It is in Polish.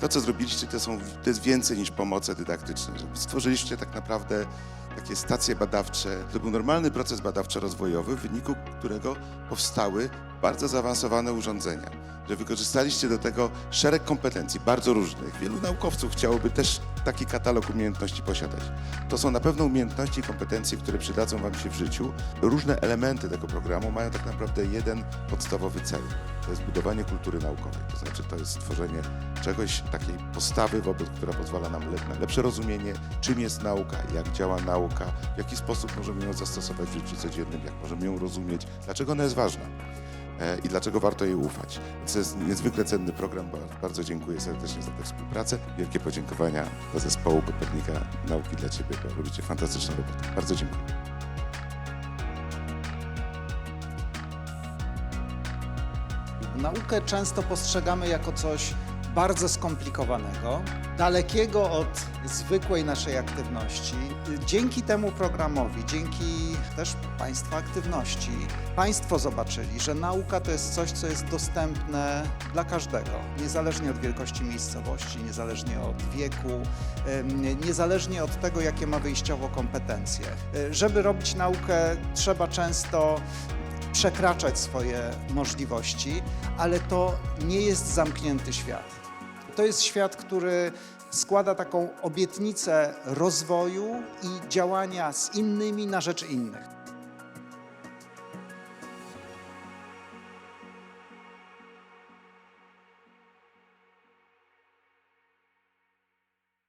To, co zrobiliście, to, są, to jest więcej niż pomoce dydaktyczne. Stworzyliście tak naprawdę takie stacje badawcze. To był normalny proces badawczo-rozwojowy, w wyniku którego powstały bardzo zaawansowane urządzenia. Że wykorzystaliście do tego szereg kompetencji, bardzo różnych. Wielu naukowców chciałoby też taki katalog umiejętności posiadać. To są na pewno umiejętności i kompetencje, które przydadzą Wam się w życiu. Różne elementy tego programu mają tak naprawdę jeden podstawowy cel. To jest budowanie kultury naukowej. To znaczy to jest stworzenie czegoś, takiej postawy, wobec, która pozwala nam na lepsze rozumienie, czym jest nauka, jak działa nauka, w jaki sposób możemy ją zastosować w życiu codziennym, jak możemy ją rozumieć, dlaczego ona jest ważna i dlaczego warto jej ufać. To jest niezwykle cenny program. Ba- Bardzo dziękuję serdecznie za tę współpracę. Wielkie podziękowania dla zespołu Kopernika Nauki dla Ciebie, robicie fantastyczną robotę. Bardzo dziękuję. Naukę często postrzegamy jako coś bardzo skomplikowanego, dalekiego od zwykłej naszej aktywności. Dzięki temu programowi, dzięki też Państwa aktywności, Państwo zobaczyli, że nauka to jest coś, co jest dostępne dla każdego, niezależnie od wielkości miejscowości, niezależnie od wieku, niezależnie od tego, jakie ma wyjściowo kompetencje. E, Żeby robić naukę, trzeba często przekraczać swoje możliwości, ale to nie jest zamknięty świat. To jest świat, który składa taką obietnicę rozwoju i działania z innymi na rzecz innych.